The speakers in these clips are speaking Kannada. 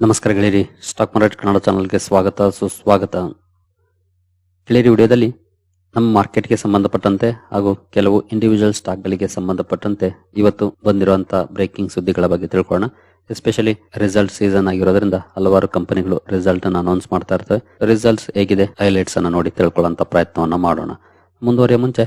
ನಮಸ್ಕಾರ ಗೆಳೆಯರಿ, ಸ್ಟಾಕ್ ಮಾರ್ಕೆಟ್ ಕನ್ನಡ ಚಾನಲ್ಗೆ ಸ್ವಾಗತ, ಸುಸ್ವಾಗತ. ಗೆಳೆಯರಿ, ವಿಡಿಯೋದಲ್ಲಿ ನಮ್ಮ ಮಾರ್ಕೆಟ್ಗೆ ಸಂಬಂಧಪಟ್ಟಂತೆ ಹಾಗೂ ಕೆಲವು ಇಂಡಿವಿಜುವಲ್ ಸ್ಟಾಕ್ಗಳಿಗೆ ಸಂಬಂಧಪಟ್ಟಂತೆ ಇವತ್ತು ಬಂದಿರುವಂಥ ಬ್ರೇಕಿಂಗ್ ಸುದ್ದಿಗಳ ಬಗ್ಗೆ ತಿಳ್ಕೊಳ್ಳೋಣ. ಎಸ್ಪೆಷಲಿ ರಿಸಲ್ಟ್ ಸೀಸನ್ ಆಗಿರೋದ್ರಿಂದ ಹಲವಾರು ಕಂಪನಿಗಳು ರಿಸಲ್ಟ್ ಅನ್ನು ಅನೌನ್ಸ್ ಮಾಡ್ತಾ ಇರ್ತವೆ. ರಿಸಲ್ಟ್ಸ್ ಹೇಗಿದೆ ಹೈಲೈಟ್ಸ್ ಅನ್ನು ನೋಡಿ ತಿಳ್ಕೊಳ್ಳುವಂತ ಪ್ರಯತ್ನವನ್ನು ಮಾಡೋಣ. ಮುಂದುವರಿಯ ಮುಂಚೆ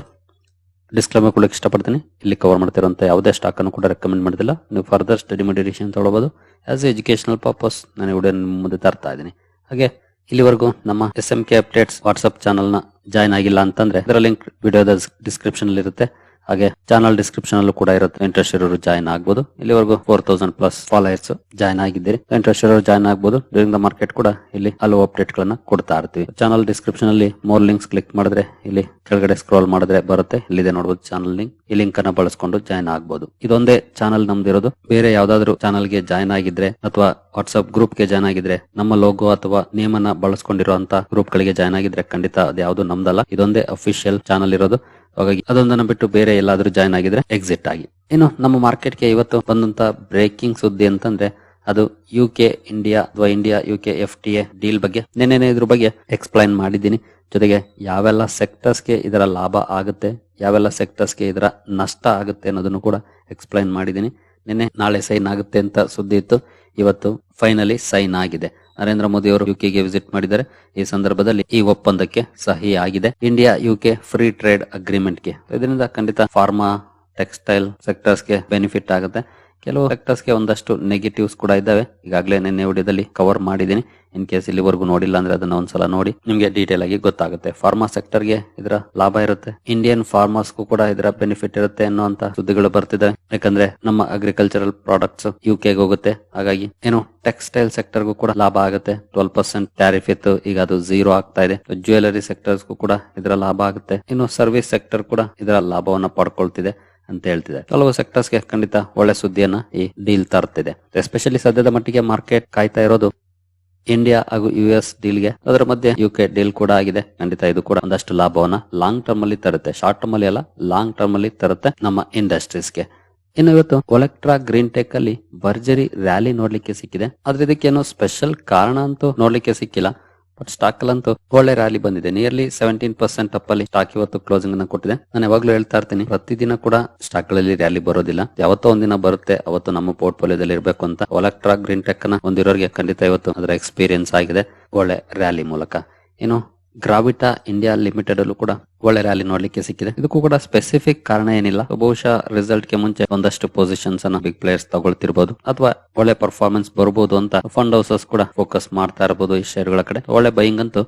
ಡಿಸ್ಕ್ಲೇಮರ್ ಕೊಡಕ್ಕೆ ಇಷ್ಟಪಡ್ತೀನಿ. ಇಲ್ಲಿ ಕವರ್ ಮಾಡ್ತಿರೋ ಯಾವುದೇ ಸ್ಟಾಕ್ ಅನ್ನು ಕೂಡ ರೆಕಮೆಂಡ್ ಮಾಡೋದಿಲ್ಲ. ನೀವು ಫರ್ದರ್ ಸ್ಟಡಿ ಮೆಡಿಟೇಷನ್ ತೊಗೊಳ್ಬೋದು. ಆಸ್ ಆಸ್ ಎಜುಕೇಶನಲ್ ಪರ್ಪಸ್ ನಾನು ವಿಡಿಯೋ ಮುಂದೆ ತರ್ತಾ ಇದ್ದೀನಿ. ಹಾಗೆ, ಇಲ್ಲಿವರೆಗೂ ನಮ್ಮ S M K updates WhatsApp ಚಾನಲ್ನ ಜಾಯ್ನ್ ಆಗಿಲ್ಲ ಅಂತಂದ್ರೆ ಅದರ ಲಿಂಕ್ ವಿಡಿಯೋದ ಡಿಸ್ಕ್ರಿಪ್ಷನ್ ಇರುತ್ತೆ ಹಾಗೆ ಚಾನಲ್ ಡಿಸ್ಕ್ರಿಪ್ಷನ್ ಅಲ್ಲೂ ಕೂಡ ಇರುತ್ತೆ. ಇಂಟ್ರೆಸ್ಟ್ ಇರೋರು ಜಾಯ್ನ್ ಆಗ್ಬೋದು. ಇಲ್ಲಿವರೆಗೂ four thousand plus followers join ಆಗಿದ್ದೀರಿ. ಇಂಟ್ರೆಸ್ಟ್ ಇರೋರು ಜಾಯ್ನ್ ಆಗ್ಬೋದು. ಡ್ಯೂರಿಂಗ್ ದ ಮಾರ್ಕೆಟ್ ಕೂಡ ಇಲ್ಲಿ ಹಲವು ಅಪ್ಡೇಟ್ ಗಳನ್ನ ಕೊಡ್ತಾ ಇರ್ತೀವಿ. ಚಾನಲ್ ಡಿಸ್ಕ್ರಿಪ್ಷನ್ ಅಲ್ಲಿ ಮೋರ್ ಲಿಂಕ್ಸ್ ಕ್ಲಿಕ್ ಮಾಡಿದ್ರೆ ಇಲ್ಲಿ ಕೆಳಗಡೆ ಸ್ಕ್ರೋಲ್ ಮಾಡಿದ್ರೆ ಬರುತ್ತೆ. ಇಲ್ಲಿದೆ ನೋಡಬಹುದು ಚಾನಲ್ ಲಿಂಕ್ ಈ ಲಿಂಕ್ ಅನ್ನ ಬಳಸ್ಕೊಂಡು ಜಾಯ್ನ್ ಆಗ್ಬಹುದು ಇದೊಂದೇ ಚಾನಲ್ ನಮ್ದಿರೋದು ಬೇರೆ ಯಾವ್ದಾದ್ರು ಚಾನಲ್ಗೆ ಜಾಯ್ನ್ ಆಗಿದ್ರೆ ಅಥವಾ ವಾಟ್ಸ್ಆಪ್ ಗ್ರೂಪ್ಗೆ ಜಾಯ್ನ್ ಆಗಿದ್ರೆ ನಮ್ಮ ಲೋಗೋ ಅಥವಾ ನೇಮ್ ಅನ್ನ ಬಳಸ್ಕೊಂಡಿರುವಂತ ಗ್ರೂಪ್ ಗಳಿಗೆ ಜಾಯ್ನ್ ಆಗಿದ್ರೆ ಖಂಡಿತ ಅದ್ಯಾವುದು ನಮ್ದಲ್ಲ. ಇದೊಂದೇ ಅಫಿಷಿಯಲ್ ಚಾನಲ್ ಇರೋದು. ಹಾಗಾಗಿ ಅದೊಂದನ್ನು ಬಿಟ್ಟು ಬೇರೆ ಎಲ್ಲಾದ್ರೂ ಜಾಯ್ನ್ ಆಗಿದ್ರೆ ಎಕ್ಸಿಟ್ ಆಗಿ. ಇನ್ನು ನಮ್ಮ ಮಾರ್ಕೆಟ್ಗೆ ಇವತ್ತು ಬಂದಂತ ಬ್ರೇಕಿಂಗ್ ಸುದ್ದಿ ಅಂತಂದ್ರೆ ಅದು ಯು ಕೆ ಇಂಡಿಯಾ ಅಥವಾ India U K F T A deal ಬಗ್ಗೆ ನೆನ್ನೆನೆ ಇದ್ರ ಬಗ್ಗೆ ಎಕ್ಸ್ಪ್ಲೈನ್ ಮಾಡಿದ್ದೀನಿ. ಜೊತೆಗೆ ಯಾವೆಲ್ಲ ಸೆಕ್ಟರ್ಸ್ಗೆ ಇದರ ಲಾಭ ಆಗುತ್ತೆ, ಯಾವೆಲ್ಲ ಸೆಕ್ಟರ್ಸ್ಗೆ ಇದರ ನಷ್ಟ ಆಗುತ್ತೆ ಅನ್ನೋದನ್ನು ಕೂಡ ಎಕ್ಸ್ಪ್ಲೈನ್ ಮಾಡಿದ್ದೀನಿ. ನಿನ್ನೆ ನಾಳೆ ಸೈನ್ ಆಗುತ್ತೆ ಅಂತ ಸುದ್ದಿ ಇತ್ತು. ಇವತ್ತು ಫೈನಲಿ ಸೈನ್ ಆಗಿದೆ. ನರೇಂದ್ರ ಮೋದಿ ಅವರು ಯುಕೆಗೆ ವಿಸಿಟ್ ಮಾಡಿದ್ದಾರೆ. ಈ ಸಂದರ್ಭದಲ್ಲಿ ಈ ಒಪ್ಪಂದಕ್ಕೆ ಸಹಿ ಆಗಿದೆ ಇಂಡಿಯಾ ಯುಕೆ ಫ್ರೀ ಟ್ರೇಡ್ ಅಗ್ರಿಮೆಂಟ್ಗೆ ಇದರಿಂದ ಖಂಡಿತ ಫಾರ್ಮಾ ಟೆಕ್ಸ್ಟೈಲ್ ಸೆಕ್ಟರ್ಸ್ಗೆ ಬೆನಿಫಿಟ್ ಆಗುತ್ತೆ. ಕೆಲವು ಸೆಕ್ಟರ್ಸ್ಗೆ ಒಂದಷ್ಟು ನೆಗೆಟಿವ್ಸ್ ಕೂಡ ಇದ್ದಾವೆ. ಈಗಾಗಲೇ ನಿನ್ನೆ ವಿಡಿಯೋದಲ್ಲಿ ಕವರ್ ಮಾಡಿದ್ದೀನಿ. ಇನ್ ಕೇಸ್ ಇಲ್ಲಿವರೆಗೂ ನೋಡಿಲ್ಲ ಅಂದ್ರೆ ಅದನ್ನ ಒಂದ್ಸಲ ನೋಡಿ. ನಿಮ್ಗೆ ಡೀಟೇಲ್ ಆಗಿ ಗೊತ್ತಾಗುತ್ತೆ. ಫಾರ್ಮಾ ಸೆಕ್ಟರ್ಗೆ ಇದರ ಲಾಭ ಇರುತ್ತೆ. ಇಂಡಿಯನ್ ಫಾರ್ಮರ್ಸ್ಗೂ ಕೂಡ ಇದರ ಬೆನಿಫಿಟ್ ಇರುತ್ತೆ ಅನ್ನುವಂತ ಸುದ್ದಿಗಳು ಬರ್ತಿದೆ. ಯಾಕಂದ್ರೆ ನಮ್ಮ ಅಗ್ರಿಕಲ್ಚರಲ್ ಪ್ರಾಡಕ್ಟ್ಸ್ ಯು ಗೆ ಹೋಗುತ್ತೆ. ಹಾಗಾಗಿ ಏನು ಟೆಕ್ಸ್ಟೈಲ್ ಸೆಕ್ಟರ್ಗೂ ಕೂಡ ಲಾಭ ಆಗುತ್ತೆ. ಟ್ವೆಲ್ ಪರ್ಸೆಂಟ್ ಟ್ಯಾರಿಫ್ ಇತ್ತು. ಈಗ ಅದು ಜೀರೋ ಆಗ್ತಾ ಇದೆ. ಜ್ಯುವೆಲರಿ ಸೆಕ್ಟರ್ಸ್ಗೂ ಕೂಡ ಇದರ ಲಾಭ ಆಗುತ್ತೆ. ಇನ್ನು ಸರ್ವಿಸ್ ಸೆಕ್ಟರ್ ಕೂಡ ಇದರ ಲಾಭವನ್ನು ಪಡ್ಕೊಳ್ತಿದೆ. ಅಂತ ಹೇಳ್ತಿದೆ. ಕೆಲವು ಸೆಕ್ಟರ್ಸ್ಗೆ ಖಂಡಿತ ಒಳ್ಳೆ ಸುದ್ದಿಯನ್ನ ಈ ಡೀಲ್ ತರ್ತಿದೆ. ಎಸ್ಪೆಷಲಿ ಸದ್ಯದ ಮಟ್ಟಿಗೆ ಮಾರ್ಕೆಟ್ ಕಾಯ್ತಾ ಇರೋದು ಇಂಡಿಯಾ ಹಾಗೂ ಯು ಎಸ್ ಡೀಲ್ಗೆ ಅದರ ಮಧ್ಯೆ ಯು ಕೆ ಡೀಲ್ ಕೂಡ ಆಗಿದೆ. ಖಂಡಿತ ಇದು ಕೂಡ ಒಂದಷ್ಟು ಲಾಭವನ್ನ ಲಾಂಗ್ ಟರ್ಮ್ ಅಲ್ಲಿ ತರುತ್ತೆ. ಶಾರ್ಟ್ ಟರ್ಮ್ ಅಲ್ಲಿ ಅಲ್ಲ ಲಾಂಗ್ ಟರ್ಮ್ ಅಲ್ಲಿ ತರುತ್ತೆ ನಮ್ಮ ಇಂಡಸ್ಟ್ರೀಸ್ಗೆ ಇನ್ನು ಇವತ್ತು ಒಲೆಕ್ಟ್ರಾ ಗ್ರೀನ್ ಟೆಕ್ ಅಲ್ಲಿ ಭರ್ಜರಿ ರ್ಯಾಲಿ ನೋಡ್ಲಿಕ್ಕೆ ಸಿಕ್ಕಿದೆ. ಆದ್ರೆ ಇದಕ್ಕೆ ಏನೋ ಸ್ಪೆಷಲ್ ಕಾರಣ ಅಂತೂ ನೋಡ್ಲಿಕ್ಕೆ ಸಿಕ್ಕಿಲ್ಲ. ಬಟ್ ಸ್ಟಾಕ್ ಅಲ್ಲಂತೂ ಒಳ್ಳೆ ರ್ಯಾಲಿ ಬಂದಿದೆ. ನಿಯರ್ಲಿ ಸೆವೆಂಟೀನ್ ಪರ್ಸೆಂಟ್ ಅಪ್ ಅಲ್ಲಿ ಸ್ಟಾಕ್ ಇವತ್ತು ಕ್ಲೋಸಿಂಗ್ ಅನ್ನ ಕೊಟ್ಟಿದೆ. ನಾನು ಯಾವಾಗ್ಲೂ ಹೇಳ್ತಾ ಇರ್ತೀನಿ, ಪ್ರತಿದಿನ ಕೂಡ ಸ್ಟಾಕ್ಗಳಲ್ಲಿ ರ್ಯಾಲಿ ಬರೋದಿಲ್ಲ. ಯಾವತ್ತೋ ಒಂದಿನ ಬರುತ್ತೆ, ಅವತ್ತು ನಮ್ಮ ಪೋರ್ಟ್ಫೋಲಿಯೋದಲ್ಲಿ ಇರಬೇಕು ಅಂತ. ಒಲೆಕ್ಟ್ರಾ ಗ್ರೀನ್ ಟೆಕ್ನ ಹೊಂದಿರೋರಿಗೆ ಖಂಡಿತ ಇವತ್ತು ಅದರ ಎಕ್ಸ್ಪೀರಿಯನ್ಸ್ ಆಗಿದೆ. ಒಳ್ಳೆ ರ್ಯಾಲಿ ಮೂಲಕ. ಇನ್ನು ಗ್ರಾವಿಟಾ ಇಂಡಿಯಾ ಲಿಮಿಟೆಡ್ ಅಲ್ಲೂ ಕೂಡ ಒಳ್ಳೆ ರ್ಯಾಲಿ ನೋಡ್ಲಿಕ್ಕೆ ಸಿಕ್ಕಿದೆ. ಇದಕ್ಕೂ ಕೂಡ ಸ್ಪೆಸಿಫಿಕ್ ಕಾರಣ ಏನಿಲ್ಲ. ಬಹುಶಃ ರಿಸಲ್ಟ್ಗೆ ಮುಂಚೆ ಒಂದಷ್ಟು ಪೊಸಿಷನ್ಸ್ ಅನ್ನ ಬಿಗ್ ಪ್ಲೇಯರ್ಸ್ ತಗೊಳ್ತಿರ್ಬೋದು. ಅಥವಾ ಒಳ್ಳೆ ಪರ್ಫಾರ್ಮೆನ್ಸ್ ಬರಬಹುದು ಅಂತ ಫಂಡ್ ಹೌಸಸ್ ಕೂಡ ಫೋಕಸ್ ಮಾಡ್ತಾ ಇರಬಹುದು ಈ ಶೇರ್ಗಳ ಕಡೆ. ಒಳ್ಳೆ ಬೈಯಿಂಗ್ ಅಂತೂ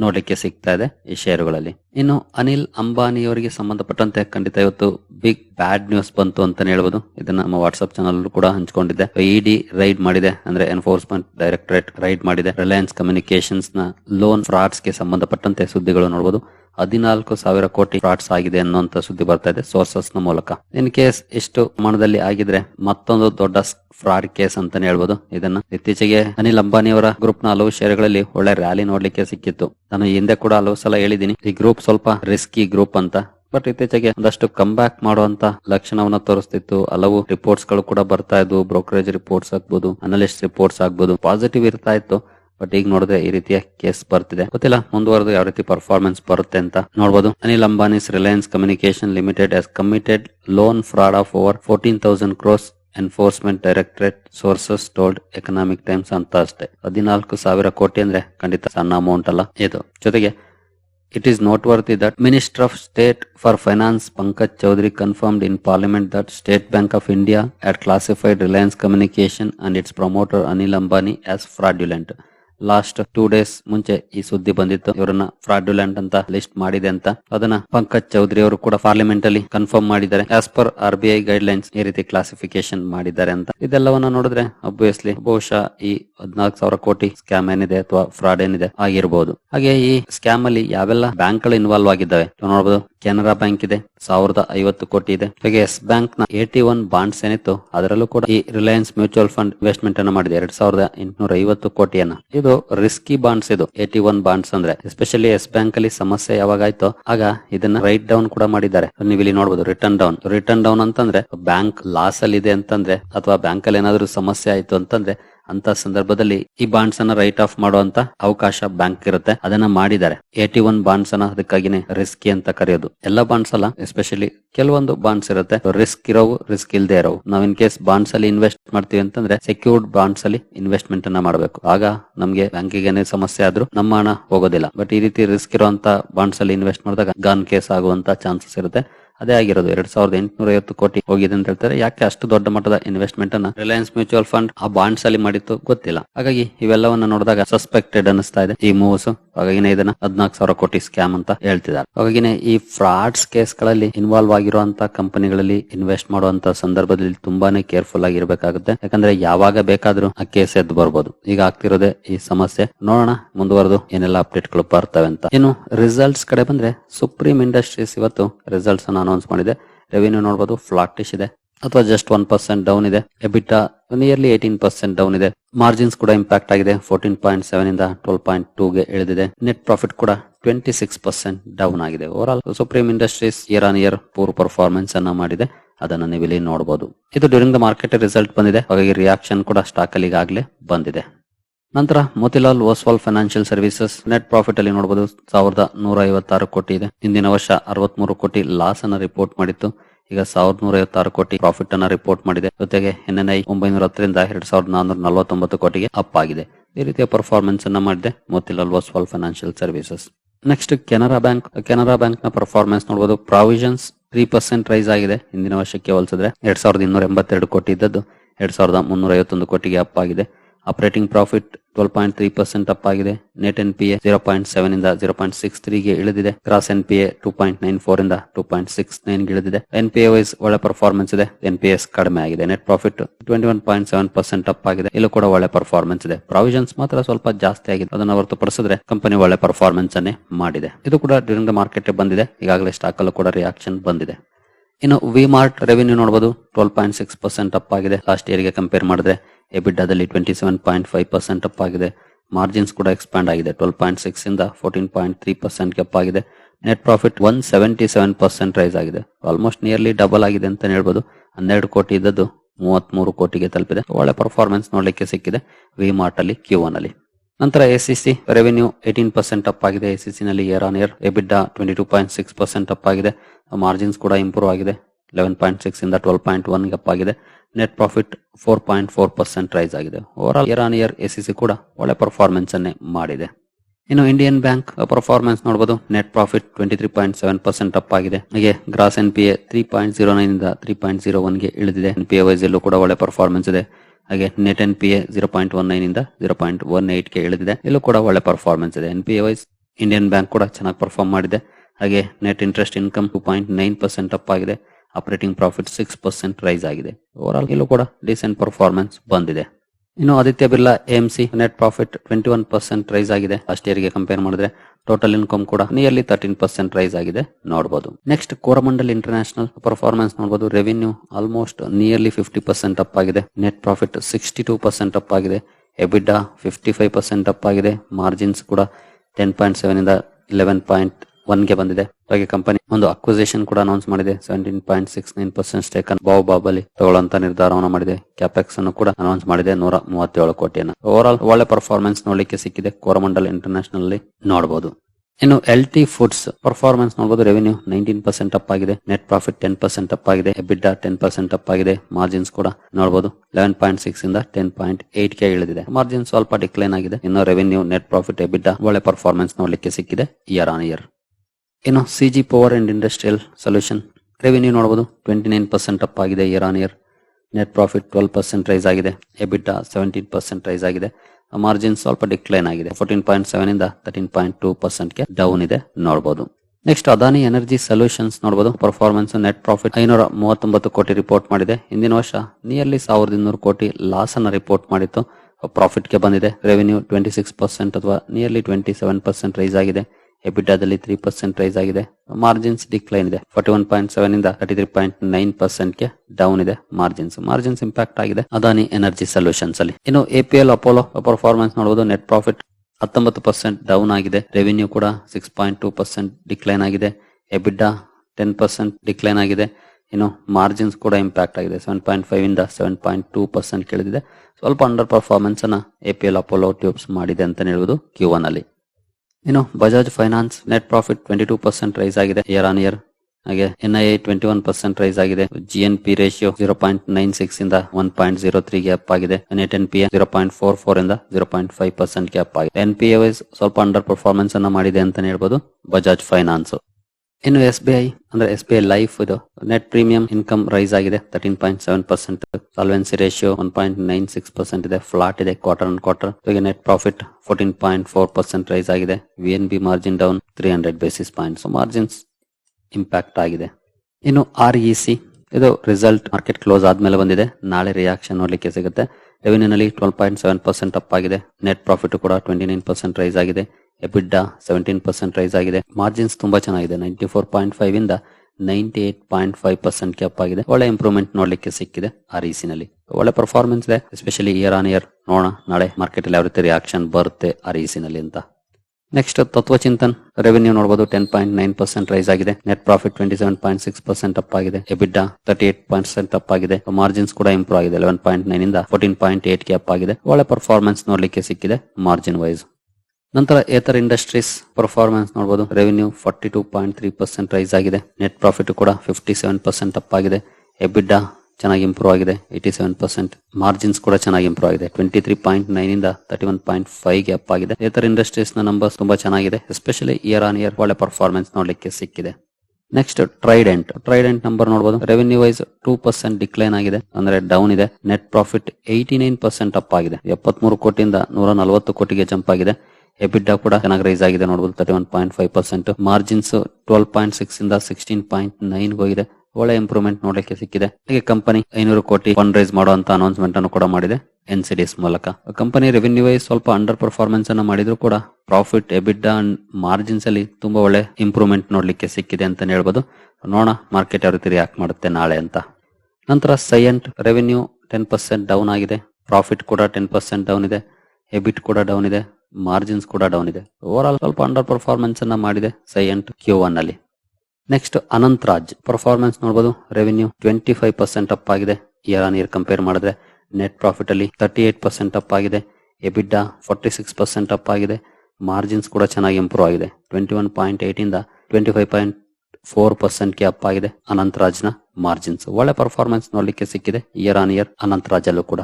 ನೋಡ್ಲಿಕ್ಕೆ ಸಿಗ್ತಾ ಇದೆ ಈ ಷೇರುಗಳಲ್ಲಿ. ಇನ್ನು ಅನಿಲ್ ಅಂಬಾನಿ ಅವರಿಗೆ ಸಂಬಂಧಪಟ್ಟಂತೆ ಖಂಡಿತ ಇವತ್ತು ಬಿಗ್ ಬ್ಯಾಡ್ ನ್ಯೂಸ್ ಬಂತು ಅಂತಾನೆ ಹೇಳ್ಬೋದು. ಇದನ್ನ ನಮ್ಮ ವಾಟ್ಸ್ಆಪ್ ಚಾನಲ್ ಕೂಡ ಹಂಚಿಕೊಂಡಿದ್ದೆ. ಇಡಿ ರೈಡ್ ಮಾಡಿದೆ, ಅಂದ್ರೆ ಎನ್ಫೋರ್ಸ್ಮೆಂಟ್ ಡೈರೆಕ್ಟರೇಟ್ ರೈಡ್ ಮಾಡಿದೆ. ರಿಲಯನ್ಸ್ ಕಮ್ಯುನಿಕೇಶನ್ಸ್ನ ಲೋನ್ ಫ್ರಾಡ್ಸ್ಗೆ ಸಂಬಂಧಪಟ್ಟಂತೆ ಸುದ್ದಿಗಳು ನೋಡಬಹುದು ಹದಿನಾಲ್ಕು ಸಾವಿರ ಕೋಟಿ ಫ್ರಾಡ್ಸ್ ಆಗಿದೆ ಅನ್ನುವಂತ ಸುದ್ದಿ ಬರ್ತಾ ಇದೆ ಸೋರ್ಸಸ್ನ ಮೂಲಕ. ಇನ್ ಕೇಸ್ ಇಷ್ಟು ಪ್ರಮಾಣದಲ್ಲಿ ಆಗಿದ್ರೆ ಮತ್ತೊಂದು ದೊಡ್ಡ ಫ್ರಾಡ್ ಕೇಸ್ ಅಂತಾನೆ ಹೇಳ್ಬೋದು. ಇದನ್ನ ಇತ್ತೀಚೆಗೆ ಅನಿಲ್ ಅಂಬಾನಿ ಅವರ ಗ್ರೂಪ್ನ ಹಲವು ಷೇರುಗಳಲ್ಲಿ ಒಳ್ಳೆ ರ್ಯಾಲಿ ನೋಡ್ಲಿಕ್ಕೆ ಸಿಕ್ಕಿತ್ತು. ನಾನು ಹಿಂದೆ ಕೂಡ ಹಲವು ಸಲ ಹೇಳಿದ್ದೀನಿ, ಈ ಗ್ರೂಪ್ ಸ್ವಲ್ಪ ರಿಸ್ಕಿ ಗ್ರೂಪ್ ಅಂತ. ಬಟ್ ಇತ್ತೀಚೆಗೆ ಒಂದಷ್ಟು ಕಮ್ ಬ್ಯಾಕ್ ಮಾಡುವಂತ ಲಕ್ಷಣವನ್ನ ತೋರಿಸ್ತಿತ್ತು. ಹಲವು ರಿಪೋರ್ಟ್ಸ್ಗಳು ಕೂಡ ಬರ್ತಾ ಇದ್ವು. ಬ್ರೋಕರೇಜ್ ರಿಪೋರ್ಟ್ಸ್ ಆಗ್ಬೋದು, ಅನಲಿಸ್ಟ್ ರಿಪೋರ್ಟ್ಸ್ ಆಗ್ಬೋದು. ಪಾಸಿಟಿವ್ ಇರ್ತಾ ಇತ್ತು. ಬಟ್ ಈಗ ನೋಡಿದ್ರೆ ಈ ರೀತಿಯ ಕೇಸ್ ಬರ್ತಿದೆ. ಗೊತ್ತಿಲ್ಲ, ಮುಂದುವರೆದು ಯಾವ ರೀತಿ ಪರ್ಫಾರ್ಮೆನ್ಸ್ ಬರುತ್ತೆ ಅಂತ ನೋಡಬಹುದು Anil Ambani's Reliance communication limited has committed loan fraud of over fourteen thousand crores enforcement directorate sources told Economic Times ಅಂತ ಅಷ್ಟೇ. ಹದಿನಾಲ್ಕು ಸಾವಿರ ಕೋಟಿ ಅಂದ್ರೆ ಖಂಡಿತ ಸಣ್ಣ ಅಮೌಂಟ್ ಅಲ್ಲ ಇದು. ಜೊತೆಗೆ it is noteworthy that minister of state for finance Pankaj Chaudhary confirmed in parliament that State Bank of India had classified Reliance communication and its promoter Anil Ambani as fraudulent. Last two days ಮುಂಚೆ ಈ ಸುದ್ದಿ ಬಂದಿತ್ತು. ಇವರನ್ನ ಫ್ರಾಡ್ಯುಲೆಂಟ್ ಅಂತ ಲಿಸ್ಟ್ ಮಾಡಿದೆ ಅಂತ. ಅದನ್ನ ಪಂಕಜ್ ಚೌಧರಿ ಅವರು ಕೂಡ ಪಾರ್ಲಿಮೆಂಟ್ ಅಲ್ಲಿ ಕನ್ಫರ್ಮ್ ಮಾಡಿದ್ದಾರೆ. As per R B I guidelines ಈ ರೀತಿ ಕ್ಲಾಸಿಫಿಕೇಶನ್ ಮಾಡಿದ್ದಾರೆ ಅಂತ. ಇದೆಲ್ಲವನ್ನ ನೋಡಿದ್ರೆ ಅಬ್ವಿಯಸ್ಲಿ ಬಹುಶಃ ಈ ಹದಿನಾಲ್ಕು ಸಾವಿರ ಕೋಟಿ ಸ್ಕ್ಯಾಮ್ ಏನಿದೆ ಅಥವಾ ಫ್ರಾಡ್ ಏನಿದೆ ಆಗಿರಬಹುದು ಹಾಗೆ ಈ ಸ್ಕ್ಯಾಮ್ ಅಲ್ಲಿ ಯಾವೆಲ್ಲ ಬ್ಯಾಂಕ್ಗಳು ಇನ್ವಾಲ್ವ್ ಆಗಿದ್ದಾವೆ ನೋಡಬಹುದು ಕೆನರಾ ಬ್ಯಾಂಕ್ ಇದೆ, ಸಾವಿರದ ಐವತ್ತು ಕೋಟಿ ಇದೆ. ಹಾಗೆ ಎಸ್ ಬ್ಯಾಂಕ್ನ ಏಟಿ ಒನ್ ಬಾಂಡ್ಸ್ ಏನಿತ್ತು, ಅದರಲ್ಲೂ ಕೂಡ ಈ ರಿಲಯನ್ಸ್ ಮ್ಯೂಚುವಲ್ ಫಂಡ್ ಇನ್ವೆಸ್ಟ್ಮೆಂಟ್ ಅನ್ನು ಮಾಡಿದೆ. ಎರಡ್ ಸಾವಿರದ ಎಂಟುನೂರ ಐವತ್ತು ಕೋಟಿಯನ್ನ. ಇದು ರಿಸ್ಕಿ ಬಾಂಡ್ಸ್ ಇದು ಏಟಿ ಒನ್ ಬಾಂಡ್ಸ್ ಅಂದ್ರೆ. ಎಸ್ಪೆಷಲಿ ಎಸ್ ಬ್ಯಾಂಕ್ ಅಲ್ಲಿ ಸಮಸ್ಯೆ ಯಾವಾಗ ಆಯ್ತು ಆಗ ಇದನ್ನ ರೈಟ್ ಡೌನ್ ಕೂಡ ಮಾಡಿದ್ದಾರೆ. ನೀವು ಇಲ್ಲಿ ನೋಡಬಹುದು ರಿಟರ್ನ್ ಡೌನ್ ರಿಟರ್ನ್ ಡೌನ್ ಅಂತಂದ್ರೆ ಬ್ಯಾಂಕ್ ಲಾಸ್ ಅಲ್ಲಿ ಇದೆ ಅಂತಂದ್ರೆ, ಅಥವಾ ಬ್ಯಾಂಕ್ ಅಲ್ಲಿ ಏನಾದ್ರು ಸಮಸ್ಯೆ ಆಯ್ತು ಅಂತಂದ್ರೆ ಅಂತ ಸಂದರ್ಭದಲ್ಲಿ ಈ ಬಾಂಡ್ಸ್ ಅನ್ನ ರೈಟ್ ಆಫ್ ಮಾಡುವಂತ ಅವಕಾಶ ಬ್ಯಾಂಕ್ ಇರುತ್ತೆ. ಅದನ್ನ ಮಾಡಿದ್ದಾರೆ. ಏಟಿ ಒನ್ ಬಾಂಡ್ಸ್ ಅನ್ನ ಅದಕ್ಕಾಗಿನೇ ರಿಸ್ಕಿ ಅಂತ ಕರೆಯೋದು. ಎಲ್ಲ ಬಾಂಡ್ಸ್ ಅಲ್ಲ ಎಸ್ಪೆಷಲಿ ಕೆಲವೊಂದು ಬಾಂಡ್ಸ್ ಇರುತ್ತೆ. ರಿಸ್ಕ್ ಇರೋವು ರಿಸ್ಕ್ ಇಲ್ದೆ ಇರೋವು. ನಾವ್ ಇನ್ ಕೇಸ್ ಬಾಂಡ್ಸ್ ಅಲ್ಲಿ ಇನ್ವೆಸ್ಟ್ ಮಾಡ್ತೀವಿ ಅಂತಂದ್ರೆ ಸೆಕ್ಯೂರ್ಡ್ ಬಾಂಡ್ಸ್ ಅಲ್ಲಿ ಇನ್ವೆಸ್ಟ್ಮೆಂಟ್ ಅನ್ನ ಮಾಡಬೇಕು. ಆಗ ನಮ್ಗೆ ಬ್ಯಾಂಕಿಗೆ ಸಮಸ್ಯೆ ಆದ್ರೂ ನಮ್ಮ ಹಣ ಹೋಗೋದಿಲ್ಲ. ಬಟ್ ಈ ರೀತಿ ರಿಸ್ಕ್ ಇರುವಂತ ಬಾಂಡ್ಸ್ ಅಲ್ಲಿ ಇನ್ವೆಸ್ಟ್ ಮಾಡಿದಾಗ ಗನ್ ಕೇಸ್ ಆಗುವಂತ ಚಾನ್ಸಸ್ ಇರುತ್ತೆ. ಅದೇ ಆಗಿರೋದು. ಎರಡ್ ಸಾವಿರದ ಎಂಟುನೂರ ಐವತ್ತು ಕೋಟಿ ಹೋಗಿದೆ ಅಂತ ಹೇಳ್ತಾರೆ. ಯಾಕೆ ಅಷ್ಟು ದೊಡ್ಡ ಮಟ್ಟದ ಇನ್ವೆಸ್ಟ್ಮೆಂಟ್ ಅನ್ನ ರಿಲಯನ್ಸ್ ಮ್ಯೂಚುವಲ್ ಫಂಡ್ ಆ ಬಾಂಡ್ಸ್ ಅಲ್ಲಿ ಮಾಡಿತ್ತು ಗೊತ್ತಿಲ್ಲ. ಹಾಗಾಗಿ ಇವೆಲ್ಲವನ್ನ ನೋಡಿದಾಗ ಸಸ್ಪೆಕ್ಟೆಡ್ ಅನಿಸ್ತಾ ಇದೆ. ಈ ಮೂವ್ಸ್ ಹಾಗಾಗಿನೇ ಇದನ್ನ ಹದಿನಾಲ್ಕು ಸಾವಿರ ಕೋಟಿ ಸ್ಕ್ಯಾಮ್ ಅಂತ ಹೇಳ್ತಿದ್ದಾರೆ. ಹಾಗಾಗಿನೇ ಈ ಫ್ರಾಡ್ಸ್ ಕೇಸ್ಗಳಲ್ಲಿ ಇನ್ವಾಲ್ವ್ ಆಗಿರುವಂತ ಕಂಪನಿಗಳಲ್ಲಿ ಇನ್ವೆಸ್ಟ್ ಮಾಡುವಂತ ಸಂದರ್ಭದಲ್ಲಿ ತುಂಬಾನೇ ಕೇರ್ಫುಲ್ ಆಗಿರ್ಬೇಕಾಗುತ್ತೆ. ಯಾಕಂದ್ರೆ ಯಾವಾಗ ಬೇಕಾದ್ರೂ ಆ ಕೇಸ್ ಎದ್ದು ಬರ್ಬೋದು. ಈಗ ಆಗ್ತಿರೋದೇ ಈ ಸಮಸ್ಯೆ. ನೋಡೋಣ ಮುಂದುವರೆದು ಏನೆಲ್ಲ ಅಪ್ಡೇಟ್ಗಳು ಬರ್ತವೆ ಅಂತ. ಇನ್ನು ರಿಸಲ್ಟ್ಸ್ ಕಡೆ ಬಂದ್ರೆ ಸುಪ್ರೀಂ ಇಂಡಸ್ಟ್ರೀಸ್ ಇವತ್ತು ರಿಸಲ್ಟ್ಸ್ ಅನ್ನ ಅನೌನ್ಸ್ ಮಾಡಿದೆ. ರೆವಿನ್ಯೂ ನೋಡಬಹುದು ಫ್ಲಾಟಿಶ್ ಇದೆ. ಅಥವಾ ಜಸ್ಟ್ ಒನ್ ಪರ್ಸೆಂಟ್ ಡೌನ್ ಇದೆ. EBITDA nearly eighteen percent down ಇದೆ. ಮಾರ್ಜಿನ್ಸ್ ಕೂಡ ಇಂಪ್ಯಾಕ್ಟ್ ಆಗಿದೆ. ಫೋರ್ಟೀನ್ ಪಾಯಿಂಟ್ ಸೆವೆನ್ ಇಂದ ಟ್ವೆಲ್ ಪಾಯಿಂಟ್ ಟೂ ಗೆ ಇಳಿದಿದೆ. ನೆಟ್ ಪ್ರಾಫಿಟ್ ಕೂಡ ಟ್ವೆಂಟಿ ಸಿಕ್ಸ್ ಪರ್ಸೆಂಟ್ ಡೌನ್ ಆಗಿದೆ. Over all Supreme Industries year on year poor performance ಅನ್ನ ಮಾಡಿದೆ. ಅದನ್ನ ನೀವು ಇಲ್ಲಿ ನೋಡಬಹುದು ಇದು ಡ್ಯೂರಿಂಗ್ ದ ಮಾರ್ಕೆಟ್ ರಿಸಲ್ಟ್ ಬಂದಿದೆ. ಹಾಗಾಗಿ ರಿಯಾಕ್ಷನ್ ಕೂಡ ಸ್ಟಾಕ್ ಅಲ್ಲಿ ಈಗಾಗಲೇ ಬಂದಿದೆ. ನಂತರ Motilal Oswal Financial Services net profit ಅಲ್ಲಿ ನೋಡಬಹುದು ಸಾವಿರದ ನೂರ ಐವತ್ತಾರು ಕೋಟಿ ಇದೆ. ಹಿಂದಿನ ವರ್ಷ ಅರವತ್ಮೂರು ಕೋಟಿ ಲಾಸ್ ಅನ್ನ ರಿಪೋರ್ಟ್ ಮಾಡಿತ್ತು. ಈಗ ಸಾವಿರದ ನೂರ ಐವತ್ತಾರು ಕೋಟಿ ಪ್ರಾಫಿಟ್ ಅನ್ನ ರಿಪೋರ್ಟ್ ಮಾಡಿದೆ. ಜೊತೆಗೆ ಎನ್ಎನ್ಐ ಒಂಬೈನೂರ ಹತ್ತರಿಂದ ಎರಡ್ ಸಾವಿರದ ನಾನೂರ ನಲವತ್ತೊಂಬತ್ತು ಕೋಟಿಗೆ ಅಪ್ ಆಗಿದೆ. ಈ ರೀತಿಯ ಪರ್ಫಾರ್ಮೆನ್ಸ್ ಅನ್ನ ಮಾಡಿದೆ Motilal Oswal Financial Services. Next Canara Bank. Canara ಬ್ಯಾಂಕ್ನ ಪರ್ಫಾರ್ಮೆನ್ಸ್ ನೋಡಬಹುದು ಪ್ರಾವಿಷನ್ಸ್ ತ್ರೀ ಪರ್ಸೆಂಟ್ ರೈಸ್ ಆಗಿದೆ. ಹಿಂದಿನ ವರ್ಷಕ್ಕೆ ಹೋಲಿಸಿದ್ರೆ ಎರಡ್ ಸಾವಿರದ ಇನ್ನೂರ ಎಂಬತ್ತೆರಡು ಕೋಟಿ ಇದ್ದದ್ದು. ಎರಡ್ ಸಾವಿರದ ಮುನ್ನೂರ ಐವತ್ತೊಂದು ಕೋಟಿಗೆ ಅಪ್ ಆಗಿದೆ. Operating profit twelve point three percent up ಆಗಿದೆ. Net N P A zero point seven ಇಂದ ಜೀರೋ ಪಾಯಿಂಟ್ ಸಿಕ್ಸ್ ತ್ರೀಗೆ ಇಳಿದಿದೆ. Gross N P A two point nine four ಇಂದ ಟೂ ಪಾಯಿಂಟ್ ಸಿಕ್ಸ್ ನೈನ್ ಇಳಿದಿದೆ. ಎನ್ ಪಿ ಎ ವೈಸ್ ಒಳ್ಳೆ ಪರ್ಫಾರ್ಮೆನ್ಸ್ ಇದೆ. ಎನ್ ಪಿ ಎಸ್ ಕಡಿಮೆ ಆಗಿದೆ. Net profit twenty one point seven percent up ಆಗಿದೆ. ಇಲ್ಲೂ ಕೂಡ ಒಳ್ಳೆ ಪರ್ಫಾರ್ಮೆನ್ಸ್ ಇದೆ. ಪ್ರಾವಿಷನ್ಸ್ ಮಾತ್ರ ಸ್ವಲ್ಪ ಜಾಸ್ತಿ ಆಗಿದೆ. ಅದನ್ನ ಹೊರತುಪಡಿಸಿದ್ರೆ ಕಂಪನಿ ಒಳ್ಳೆ ಪರ್ಫಾರ್ಮೆನ್ಸ್ ಅನ್ನೇ ಮಾಡಿದೆ. ಇದು ಕೂಡ ಡ್ಯೂರಿಂಗ್ ದ ಮಾರ್ಕೆಟ್ ಬಂದಿದೆ. ಈಗಾಗಲೇ ಸ್ಟಾಕ್ ಅಲ್ಲೂ ಕೂಡ ರಿಯಾಕ್ಷನ್ ಬಂದಿದೆ. ಇನ್ನು ವಿ ಮಾರ್ಟ್ ರೆವೆನ್ಯೂ ನೋಡಬಹುದು twelve point six percent up ಆಗಿದೆ. ಲಾಸ್ಟ್ ಇಯರ್ಗೆ ಕಂಪೇರ್ ಮಾಡಿದ್ರೆ ಎಬಿಡಾದಲ್ಲಿ twenty seven point five percent up ಆಗಿದೆ. ಮಾರ್ಜಿನ್ಸ್ ಕೂಡ ಎಕ್ಸ್ಪ್ಯಾಂಡ್ ಆಗಿದೆ. ಟ್ವೆಲ್ ಪಾಯಿಂಟ್ ಸಿಕ್ಸ್ ಇಂದ fourteen point three percent up ಆಗಿದೆ. Net profit one seventy seven percent rise ಆಗಿದೆ. ಆಲ್ಮೋಸ್ಟ್ ನಿಯರ್ಲಿ ಡಬಲ್ ಆಗಿದೆ ಅಂತ ಹೇಳ್ಬೋದು. ಹನ್ನೆರಡು ಕೋಟಿ ಇದ್ದದ್ದು ಮೂವತ್ಮೂರು ಕೋಟಿಗೆ ತಲುಪಿದೆ. ಒಳ್ಳೆ ಪರ್ಫಾರ್ಮೆನ್ಸ್ ನೋಡ್ಲಿಕ್ಕೆ ಸಿಕ್ಕಿದೆ ವಿ ಮಾರ್ಟ್ ಅಲ್ಲಿ ಕ್ಯೂ ಒನ್ ಅಲ್ಲಿ. ನಂತರ ACC revenue eighteen percent up ಆಗಿದೆ. ಎಸಿಸಿ ನಲ್ಲಿ year on year EBITDA twenty two point six percent up ಆಗಿದೆ. ಮಾರ್ಜಿನ್ಸ್ ಕೂಡ ಇಂಪ್ರೂವ್ ಆಗಿದೆ. ಲೆವೆನ್ ಪಾಯಿಂಟ್ ಸಿಕ್ಸ್ ಇಂದ ಟ್ವೆಲ್ ಪಾಯಿಂಟ್ ಒನ್ ಅಪ್ ಆಗಿದೆ. Net profit four point four percent rise ಆಗಿದೆ. Over all year on year ACC ಕೂಡ ಒಳ್ಳೆ ಪರ್ಫಾರ್ಮೆನ್ಸ್ ಅನ್ನೇ ಮಾಡಿದೆ. ಇನ್ನು ಇಂಡಿಯನ್ ಬ್ಯಾಂಕ್ ಪರ್ಫಾರ್ಮೆನ್ಸ್ ನೋಡಬಹುದು net profit twenty three point seven percent up ಆಗಿದೆ. ಹಾಗೆ gross N P A three point zero nine ಇಂದ ತ್ರೀ ಪಾಯಿಂಟ್ ಜೀರೋ ಒನ್ಗೆ ಇಳಿದಿದೆ. ಎನ್ ಪಿ ಎ ವೈಸ್ ಎಲ್ಲೂ ಕೂಡ ಒಳ್ಳೆ ಪರ್ಫಾರ್ಮೆನ್ಸ್ ಇದೆ. ಹಾಗೆ net N P A zero point one nine ಇಂದ ಜೀರೋ ಪಾಯಿಂಟ್ ಒನ್ ಏಟ್ಗೆ ಇಳಿದಿದೆ. ಇಲ್ಲೂ ಕೂಡ ಒಳ್ಳೆ ಪರ್ಫಾರ್ಮೆನ್ಸ್ ಇದೆ. N P A wise Indian Bank ಕೂಡ ಚೆನ್ನಾಗಿ ಪರ್ಫಾರ್ಮ್ ಮಾಡಿದೆ. ಹಾಗೆ net interest income two point nine percent up ಆಗಿದೆ. Operating profit six percent rise ಆಗಿದೆ. ಓವರ್ ಆಲ್ ಇಲ್ಲೂ ಕೂಡ ಡಿಸೆಂಟ್ ಪರ್ಫಾರ್ಮೆನ್ಸ್ ಬಂದಿದೆ. ಇನ್ನು Aditya Birla M C net profit twenty one percent rise ಆಗಿದೆ. ಫಸ್ಟ್ ಇಯರ್ಗೆ ಕಂಪೇರ್ ಮಾಡಿದ್ರೆ ಟೋಟಲ್ ಇನ್ಕಮ್ ಕೂಡ ನಿಯರ್ಲಿ ತರ್ಟೀನ್ ಪರ್ಸೆಂಟ್ ರೈಸ್ ಆಗಿದೆ ನೋಡಬಹುದು ನೆಕ್ಸ್ಟ್ ಕೋರಮಂಡಲ್ ಇಂಟರ್ನ್ಯಾಷನಲ್ ಪರ್ಫಾರ್ಮೆನ್ಸ್ ನೋಡಬಹುದು revenue almost nearly fifty percent up ಆಗಿದೆ. Net profit sixty two percent up ಆಗಿದೆ. EBITDA fifty five percent up ಆಗಿದೆ. ಮಾರ್ಜಿನ್ಸ್ ಕೂಡ ಟೆನ್ ಪಾಯಿಂಟ್ ಸೆವೆನ್ ಇಂದ ಇಲೆವೆನ್ ಪಾಯಿಂಟ್ ಒನ್ಗೆ ಬಂದಿದೆ. ಹಾಗೆ ಕಂಪನಿ ಒಂದು ಅಕ್ವಿಸೇಷನ್ ಕೂಡ ಅನೌನ್ಸ್ ಮಾಡಿದೆ. Seventeen point six nine percent stake ಬಾವ್ ಬಾಬಲಿ ತಗೊಳ್ಳುವಂತ ನಿರ್ಧಾರವನ್ನು ಮಾಡಿದೆ. ಕ್ಯಾಪೆಕ್ಸ್ ಅನ್ನು ಕೂಡ ಅನೌನ್ಸ್ ಮಾಡಿದೆ. ನೂರ ಮೂವತ್ತೇಳು ಕೋಟಿಯನ್ನು. ಓವರ್ ಆಲ್ ಒಳ್ಳೆ ಪರ್ಫಾರ್ಮೆನ್ಸ್ ನೋಡ್ಲಿಕ್ಕೆ ಸಿಕ್ಕಿದೆ. ಕೋರಮಂಡಲ್ ಇಂಟರ್ನ್ಯಾಷನಲ್ ಅಲ್ಲಿ ನೋಡಬಹುದು ಇನ್ನು ಎಲ್ ಟಿ ಫುಡ್ಸ್ ಪರ್ಫಾರ್ಮೆನ್ಸ್ ನೋಡಬಹುದು ರೆವೆನ್ಯೂ ನೈನ್ಟೀನ್ ಪರ್ಸೆಂಟ್ ಅಪ್ ಆಗಿದೆ. Net profit ten percent up ಆಗಿದೆ. ಎಬಿಡ್ ಟೆನ್ ಪರ್ಸೆಂಟ್ ಅಪ್ ಆಗಿದೆ. ಮಾರ್ಜಿನ್ಸ್ ಕೂಡ ನೋಡಬಹುದು ಲೆವೆನ್ ಪಾಯಿಂಟ್ ಸಿಕ್ಸ್ ಇಂದ ಟೆನ್ ಪಾಯಿಂಟ್ ಏಟ್ಗೆ ಇಳಿದಿದೆ. ಮಾರ್ಜಿನ್ ಸ್ವಲ್ಪ ಡಿಕ್ಲೈನ್ ಆಗಿದೆ. ಇನ್ನು ರೆವೆನ್ಯೂ ನೆಟ್ ಪ್ರಾಫಿಟ್ ಎಬಿಡ್ ಒಳ್ಳೆ ಪರ್ಫಾರ್ಮೆನ್ಸ್ ನೋಡ್ಲಿಕ್ಕೆ ಸಿಕ್ಕಿದೆ. ಇಯರ್ ಆನ್ ಇಯರ್ ಇನ್ನು C G Power and Industrial Solution revenue ನೋಡಬಹುದು ಟ್ವೆಂಟಿ ನೈನ್ ಪರ್ಸೆಂಟ್ ಅಪ್ ಆಗಿದೆ year on year net profit twelve percent rise ಆಗಿದೆ. ಎಬಿಟಾ ಸೆವೆಂಟೀನ್ ಪರ್ಸೆಂಟ್ ರೈಸ್ ಆಗಿದೆ. ಮಾರ್ಜಿನ್ ಸ್ವಲ್ಪ ಡಿಕ್ಲೈನ್ ಆಗಿದೆ. ಫೋರ್ಟೀನ್ ಪಾಯಿಂಟ್ ಸೆವೆನ್ ಇಂದ ತರ್ಟೀನ್ ಪಾಯಿಂಟ್ ಟೂ ಪರ್ಸೆಂಟ್ಗೆ ಡೌನ್ ಇದೆ ನೋಡಬಹುದು ನೆಕ್ಸ್ಟ್ ಅದಾನಿ ಎನರ್ಜಿ ಸೊಲ್ಯೂಷನ್ಸ್ ನೋಡಬಹುದು ಪರ್ಫಾರ್ಮೆನ್ಸ್ ನೆಟ್ ಪ್ರಾಫಿಟ್ ಐನೂರ ಮೂವತ್ತೊಂಬತ್ತು ಕೋಟಿ ರಿಪೋರ್ಟ್ ಮಾಡಿದೆ. ಹಿಂದಿನ ವರ್ಷ ನಿಯರ್ಲಿ ಸಾವಿರದ ಇನ್ನೂರು ಕೋಟಿ ಲಾಸ್ ಅನ್ನ ರಿಪೋರ್ಟ್ ಮಾಡಿತ್ತು. ಪ್ರಾಫಿಟ್ಗೆ ಬಂದಿದೆ. ರೆವೆನ್ಯೂ ಟ್ವೆಂಟಿ ಸಿಕ್ಸ್ ಪರ್ಸೆಂಟ್ ಅಥವಾ nearly twenty seven percent rise ಆಗಿದೆ. ಎಬಿಟಾದಲ್ಲಿ ತ್ರೀ ಪರ್ಸೆಂಟ್ ರೈಸ್ ಆಗಿದೆ. ಮಾರ್ಜಿನ್ಸ್ ಡಿಕ್ಲೈನ್ ಇದೆ. ಫಾರ್ಟಿ ಒನ್ ಪಾಯಿಂಟ್ ಸೆವೆನ್ ಇಂದ ತರ್ಟಿ ತ್ರೀ ಪಾಯಿಂಟ್ ನೈನ್ ಪರ್ಸೆಂಟ್ಗೆ ಡೌನ್ ಇದೆ ಮಾರ್ಜಿನ್ಸ್ ಮಾರ್ಜಿನ್ಸ್ ಇಂಪ್ಯಾಕ್ಟ್ ಆಗಿದೆ ಅದಾನಿ ಎನರ್ಜಿ ಸೊಲ್ಯೂಷನ್ಸ್ ಅಲ್ಲಿ. ಇನ್ನು ಎಪಿಎಲ್ ಅಪೋಲೋ ಪರ್ಫಾರ್ಮೆನ್ಸ್ ನೋಡಬಹುದು ನೆಟ್ ಪ್ರಾಫಿಟ್ ಹತ್ತೊಂಬತ್ತು ಪರ್ಸೆಂಟ್ ಡೌನ್ ಆಗಿದೆ. ರೆವಿನ್ಯೂ ಕೂಡ six point two percent decline ಆಗಿದೆ. ಎಬಿಡಾ ಟೆನ್ ಪರ್ಸೆಂಟ್ ಡಿಕ್ಲೈನ್ ಆಗಿದೆ. ಇನ್ನು ಮಾರ್ಜಿನ್ಸ್ ಕೂಡ ಇಂಪ್ಯಾಕ್ಟ್ ಆಗಿದೆ. ಸೆವೆನ್ ಪಾಯಿಂಟ್ ಫೈವ್ ಇಂದ ಸೆವೆನ್ ಪಾಯಿಂಟ್ ಟೂ ಪರ್ಸೆಂಟ್ ಕೇಳಿದೆ ಸ್ವಲ್ಪ ಅಂಡರ್ ಪರ್ಫಾರ್ಮೆನ್ಸ್ ಅನ್ನ A P L Apollo Tubes ಮಾಡಿದೆ ಅಂತ ಹೇಳ್ಬೋದು ಕ್ಯೂ ಒನ್ ಅಲ್ಲಿ. ಇನ್ನು Bajaj Finance net profit twenty two percent rise ಆಗಿದೆ. ಇಯರ್ ಆನ್ ಇಯರ್ ಹಾಗೆ N I twenty one percent rise ಆಗಿದೆ. G N P ratio zero point nine six ಇಂದ one point zero three gap ಆಗಿದೆ. Net N P zero point four four ಇಂದ zero point five percent gap ಆಗಿದೆ. ಎನ್ ಪಿ ವೈಸ್ ಸ್ವಲ್ಪ ಅಂಡರ್ ಪರ್ಫಾರ್ಮೆನ್ಸ್ ಅನ್ನ ಮಾಡಿದೆ ಅಂತಾನೆ ಹೇಳ್ಬೋದು. ಬಜಾಜ್ ಫೈನಾನ್ಸ್ ಇನ್ನು ಎಸ್ ಬಿ ಐ, ಅಂದ್ರೆ ಎಸ್ ಬಿ ಐ ಲೈಫ್ ಇದು ನೆಟ್ ಪ್ರೀಮಿಯಂ ಇನ್ಕಮ್ ರೈಸ್ ಆಗಿದೆ thirteen point seven percent solvency ratio one point nine six percent ಇದೆ ಫ್ಲಾಟ್ ಇದೆ ಕ್ವಾರ್ಟರ್ ಅಂಡ್ ಕ್ವಾರ್ಟರ್ ಹಾಗೆ net profit fourteen point four percent rise ಆಗಿದೆ V N B margin down three hundred basis points margins impact ಆಗಿದೆ. ಇನ್ನು ಆರ್ ಇ ಸಿ ಇದು ರಿಸಲ್ಟ್ ಮಾರ್ಕೆಟ್ ಕ್ಲೋಸ್ ಆದ್ಮೇಲೆ ಬಂದಿದೆ, ನಾಳೆ ರಿಯಾಕ್ಷನ್ ನೋಡ್ಲಿಕ್ಕೆ ಸಿಗುತ್ತೆ. ರೆವಿನ್ಯೂನಲ್ಲಿ twelve point seven percent up ಆಗಿದೆ ನೆಟ್ ಪ್ರಾಫಿಟ್ ಕೂಡ ಟ್ವೆಂಟಿ ನೈನ್ ಪರ್ಸೆಂಟ್ ರೈಸ್ ಆಗಿದೆ. ಎಬಿಡ್ಡ ಸೆವೆಂಟೀನ್ ಪರ್ಸೆಂಟ್ ರೈಸ್ ಆಗಿದೆ. ಮಾರ್ಜಿನ್ಸ್ ತುಂಬಾ ಚೆನ್ನಾಗಿದೆ. ನೈಂಟಿ ಫೋರ್ ಪಾಯಿಂಟ್ ಫೈವ್ ಇಂದ ninety eight point five percent cap ಆಗಿದೆ. ಒಳ್ಳೆ ಇಂಪ್ರೂವ್ಮೆಂಟ್ ನೋಡ್ಲಿಕ್ಕೆ ಸಿಕ್ಕಿದೆ ಆರ್ ಇ ನಲ್ಲಿ. ಒಳ್ಳೆ ಪರ್ಫಾರ್ಮೆನ್ಸ್ ಇದೆ. ಎಸ್ಪೆಷಲಿ ಇಯರ್ ಆನ್ ಇಯರ್ ನೋಡೋಣ. ನಾಳೆ ಮಾರ್ಕೆಟ್ ಅಲ್ಲಿ ಯಾವ ರೀತಿ ರಿಯಾಕ್ಷನ್ ಬರುತ್ತೆ ಆರ್ ಇ ನಲ್ಲಿ ಅಂತ. ನೆಕ್ಸ್ಟ್ ತತ್ವಚಿಂತನ್ ರೆವೆನ್ಯೂ ನೋಡಬಹುದು ten point nine percent rise ಆಗಿದೆ. Net profit twenty seven point six percent up ಆಗಿದೆ. ಎಬಿಡ್ಡ ತರ್ಟಿ ಏಟ್ ಪರ್ಸೆಂಟ್ ಅಪ್ ಆಗಿದೆ. ಮಾರ್ಜಿನ್ಸ್ ಕೂಡ ಇಂಪ್ರೂವ್ ಆಗಿದೆ. ಲೆವೆನ್ ಪಾಯಿಂಟ್ ನೈನ್ ಇಂದ ಫೋರ್ಟೀನ್ ಪಾಯಿಂಟ್ ಏಟ್ಗೆ ಅಪ್ ಆಗಿದೆ. ಒಳ್ಳೆ ಪರ್ಫಾರ್ಮೆನ್ಸ್ ನೋಡ್ಲಿಕ್ಕೆ ಸಿಕ್ಕಿದೆ ಮಾರ್ಜಿನ್ ವೈಸ್ ನಂತರ ಏತರ್ ಇಂಡಸ್ಟ್ರೀಸ್ ಪರ್ಫಾರ್ಮೆನ್ಸ್ ನೋಡಬಹುದು revenue forty two point three percent rise ಆಗಿದೆ. ನೆಟ್ ಪ್ರಾಫಿಟ್ ಕೂಡ ಫಿಫ್ಟಿ ಸೆವೆನ್ ಪರ್ಸೆಂಟ್ ಅಪ್ ಆಗಿದೆ. ಎಬಿಡ್ಡ ಚೆನ್ನಾಗಿ ಇಂಪ್ರೂವ್ ಆಗಿದೆ. ಏಯ್ಟಿ ಸೆವೆನ್ ಪರ್ಸೆಂಟ್ ಮಾರ್ಜಿನ್ಸ್ ಕೂಡ ಚೆನ್ನಾಗಿ ಇಂಪ್ರೂವ್ ಆಗಿದೆ. ಟ್ವೆಂಟಿ ತ್ರೀ ಪಾಯಿಂಟ್ ನೈನ್ ಇಂದ ತರ್ಟಿ ಒನ್ ಪಾಯಿಂಟ್ ಫೈವ್ಗೆ ಅಪ್ ಆಗಿದೆ. ಏತರ್ ಇಂಡಸ್ಟ್ರೀಸ್ನ ನಂಬರ್ಸ್ ತುಂಬಾ ಚೆನ್ನಾಗಿದೆ. ಎಸ್ಪೆಷಲಿ ಇಯರ್ ಆನ್ ಇಯರ್ ಒಳ್ಳೆ ಪರ್ಫಾರ್ಮೆನ್ಸ್ ನೋಡ್ಲಿಕ್ಕೆ ಸಿಕ್ಕಿದೆ. ನೆಕ್ಸ್ಟ್ ಟ್ರೈಡೆಂಟ್ ಟ್ರೈಡೆಂಟ್ ನಂಬರ್ ನೋಡಬಹುದು revenue wise two percent decline ಆಗಿದೆ. ಅಂದ್ರೆ ಡೌನ್ ಇದೆ. Net profit eighty nine percent up ಆಗಿದೆ. ಎಪ್ಪತ್ಮೂರು ಕೋಟಿಯಿಂದ ನೂರ ನಲವತ್ತು ಕೋಟಿಗೆ ಜಂಪ್ ಆಗಿದೆ. ಎಬಿಡ್ಡಾ ಕೂಡ ಚೆನ್ನಾಗಿ ರೈಸ್ ಆಗಿದೆ ನೋಡಬಹುದು thirty one point five percent margins twelve point six ಇಂದ ಸಿಕ್ಸ್ಟೀನ್ ಪಾಯಿಂಟ್ ನೈನ್ ಹೋಗಿದೆ ಒಳ್ಳೆ ಇಂಪ್ರೂವ್ಮೆಂಟ್ ನೋಡಲಿಕ್ಕೆ ಸಿಕ್ಕಿದೆ. ಹಾಗೆ ಕಂಪನಿ ಐನೂರು ಕೋಟಿ ಫಂಡ್ ರೈಸ್ ಮಾಡುವಂತ ಅನೌನ್ಸ್ಮೆಂಟ್ ಅನ್ನು ಕೂಡ ಮಾಡಿದೆ ಎನ್ ಸಿ ಡಿಸ್ ಮೂಲಕ. ಕಂಪನಿ ರೆವೆನ್ಯೂ ವೈಸ್ ಸ್ವಲ್ಪ ಅಂಡರ್ ಪರ್ಫಾರ್ಮೆನ್ಸ್ ಅನ್ನು ಮಾಡಿದ್ರು ಕೂಡ ಪ್ರಾಫಿಟ್ ಎಬಿಡ್ ಅಂಡ್ ಮಾರ್ಜಿನ್ಸ್ ಅಲ್ಲಿ ತುಂಬಾ ಒಳ್ಳೆ ಇಂಪ್ರೂವ್ಮೆಂಟ್ ನೋಡ್ಲಿಕ್ಕೆ ಸಿಕ್ಕಿದೆ ಅಂತ ಹೇಳ್ಬೋದು. ನೋಡೋಣ ಮಾರ್ಕೆಟ್ ಯಾವ ರೀತಿ ರಿಯಾಕ್ಟ್ ಮಾಡುತ್ತೆ ನಾಳೆ ಅಂತ. ನಂತರ Cyient revenue ten percent down ಆಗಿದೆ. ಪ್ರಾಫಿಟ್ ಕೂಡ ಟೆನ್ ಪರ್ಸೆಂಟ್ ಡೌನ್ ಇದೆ. ಎಬಿಟ್ ಕೂಡ ಡೌನ್ ಇದೆ. ಮಾರ್ಜಿನ್ಸ್ ಕೂಡ ಡೌನ್ ಇದೆ. ಓವರ್ ಆಲ್ ಸ್ವಲ್ಪ ಅಂಡರ್ ಪರ್ಫಾರ್ಮೆನ್ಸ್ ಅನ್ನ ಮಾಡಿದೆ ಸೈಯಂಟ್ ಕ್ಯೂ ಒನ್ ಅಲ್ಲಿ. ನೆಕ್ಸ್ಟ್ ಅನಂತ್ ರಾಜ್ ಪರ್ಫಾರ್ಮೆನ್ಸ್ ನೋಡಬಹುದು revenue twenty five percent up ಆಗಿದೆ. ಇಯರ್ ಆನ್ ಇಯರ್ ಕಂಪೇರ್ ಮಾಡಿದ್ರೆ ನೆಟ್ ಪ್ರಾಫಿಟ್ ಅಲ್ಲಿ ತರ್ಟಿ ಏಟ್ ಪರ್ಸೆಂಟ್ ಅಪ್ ಆಗಿದೆ. EBITDA forty six percent up ಆಗಿದೆ. ಮಾರ್ಜಿನ್ಸ್ ಕೂಡ ಚೆನ್ನಾಗಿ ಇಂಪ್ರೂವ್ ಆಗಿದೆ. ಟ್ವೆಂಟಿ ಒನ್ ಪಾಯಿಂಟ್ ಏಟ್ ಇಂದ ಟ್ವೆಂಟಿ ಫೈವ್ ಪಾಯಿಂಟ್ ಫೋರ್ ಪರ್ಸೆಂಟ್ಗೆ ಅಪ್ ಆಗಿದೆ ಅನಂತ್ ರಾಜ್ನ ಮಾರ್ಜಿನ್ಸ್ ಒಳ್ಳೆ ಪರ್ಫಾರ್ಮೆನ್ಸ್ ನೋಡ್ಲಿಕ್ಕೆ ಸಿಕ್ಕಿದೆ. Year on year Anant Raj ಅಲ್ಲೂ ಕೂಡ.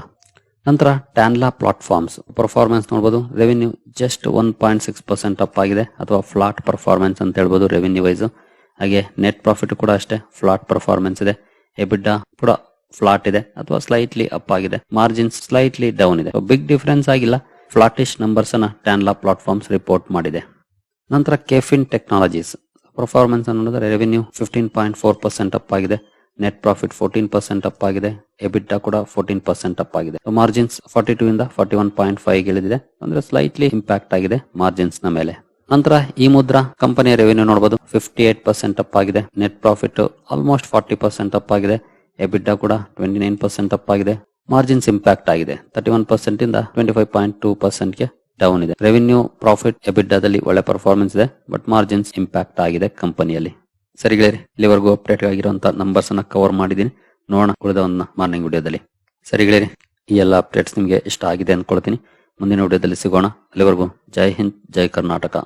ನಂತರ ಟ್ಯಾನ್ಲಾ ಪ್ಲಾಟ್ಫಾರ್ಮ್ಸ್ ಪರ್ಫಾರ್ಮೆನ್ಸ್ ನೋಡಬಹುದು revenue just one point six percent up ಆಗಿದೆ. ಅಥವಾ ಫ್ಲಾಟ್ ಪರ್ಫಾರ್ಮೆನ್ಸ್ ಅಂತ ಹೇಳ್ಬೋದು ರೆವಿನ್ಯೂ ವೈಸ್ ಹಾಗೆ ನೆಟ್ ಪ್ರಾಫಿಟ್ ಕೂಡ ಅಷ್ಟೇ ಫ್ಲಾಟ್ ಪರ್ಫಾರ್ಮೆನ್ಸ್ ಇದೆ. ಎಬಿಡ್ಡ ಕೂಡ ಫ್ಲಾಟ್ ಇದೆ, ಅಥವಾ ಸ್ಲೈಟ್ಲಿ ಅಪ್ ಆಗಿದೆ. ಮಾರ್ಜಿನ್ ಸ್ಲೈಟ್ಲಿ ಡೌನ್ ಇದೆ. ಬಿಗ್ ಡಿಫರೆನ್ಸ್ ಆಗಿಲ್ಲ. ಫ್ಲಾಟಿಶ್ ನಂಬರ್ಸ್ ಅನ್ನ ಟ್ಯಾನ್ಲಾ ಪ್ಲಾಟ್ಫಾರ್ಮ್ಸ್ ರಿಪೋರ್ಟ್ ಮಾಡಿದೆ. ನಂತರ ಕೆಫಿನ್ ಟೆಕ್ನಾಲಜೀಸ್ ಪರ್ಫಾರ್ಮೆನ್ಸ್ ನೋಡಿದ್ರೆ revenue fifteen point four percent up ಆಗಿದೆ. Net profit fourteen percent up ಆಗಿದೆ. ಎಬಿಟ್ ಕೂಡ ಫೋರ್ಟೀನ್ ಪರ್ಸೆಂಟ್ ಅಪ್ ಆಗಿದೆ. ಮಾರ್ಜಿನ್ಸ್ ಫಾರ್ಟಿ ಟೂ ಇಂದ ಫಾರ್ಟಿ ಒನ್ ಪಾಯಿಂಟ್ ಫೈವ್ ಇಳಿದಿದೆ ಅಂದ್ರೆ ಸ್ಲೈಟ್ಲಿ ಇಂಪ್ಯಾಕ್ಟ್ ಆಗಿದೆ ಮಾರ್ಜಿನ್ಸ್ನ ಮೇಲೆ. ನಂತರ ಈ ಮುದ್ರಾ ಕಂಪನಿಯ ರೆವೆನ್ಯೂ ನೋಡಬಹುದು ಫಿಫ್ಟಿ ಏಟ್ ಪರ್ಸೆಂಟ್ ಅಪ್ ಆಗಿದೆ. Net profit almost forty percent up ಆಗಿದೆ. ಎಬಿಟ್ ಕೂಡ ಟ್ವೆಂಟಿ ನೈನ್ ಪರ್ಸೆಂಟ್ ಅಪ್ ಆಗಿದೆ. ಮಾರ್ಜಿನ್ಸ್ ಇಂಪ್ಯಾಕ್ಟ್ ಆಗಿದೆ. ತರ್ಟಿ ಒನ್ ಪರ್ಸೆಂಟ್ ಇಂದ ಟ್ವೆಂಟಿ ಫೈವ್ ಪಾಯಿಂಟ್ ಟೂ ಪರ್ಸೆಂಟ್ಗೆ ಡೌನ್ ಇದೆ. ರೆವೆನ್ಯೂ ಪ್ರಾಫಿಟ್ ಎಬಿಡ್ಡದಲ್ಲಿ ಒಳ್ಳೆ ಪರ್ಫಾರ್ಮೆನ್ಸ್ ಇದೆ. ಬಟ್ ಮಾರ್ಜಿನ್ಸ್ ಇಂಪ್ಯಾಕ್ಟ್ ಆಗಿದೆ ಕಂಪನಿಯಲ್ಲಿ ಸರಿ ಗೆಳೆಯರಿ, ಇಲ್ಲಿವರೆಗೂ ಅಪ್ಡೇಟ್ ಆಗಿರುವಂತಹ ನಂಬರ್ಸ್ ಅನ್ನ ಕವರ್ ಮಾಡಿದ್ದೀನಿ. ನೋಡೋಣ ಉಳಿದವನ್ನ ಮಾರ್ನಿಂಗ್ ವಿಡಿಯೋದಲ್ಲಿ. ಸರಿ ಗೆಳೆಯರಿ, ಈ ಎಲ್ಲ ಅಪ್ಡೇಟ್ಸ್ ನಿಮಗೆ ಇಷ್ಟ ಆಗಿದೆ ಅಂದ್ಕೊಳ್ತೀನಿ ಮುಂದಿನ ವಿಡಿಯೋದಲ್ಲಿ ಸಿಗೋಣ. ಅಲ್ಲಿವರೆಗೂ ಜೈ ಹಿಂದ್, ಜೈ ಕರ್ನಾಟಕ.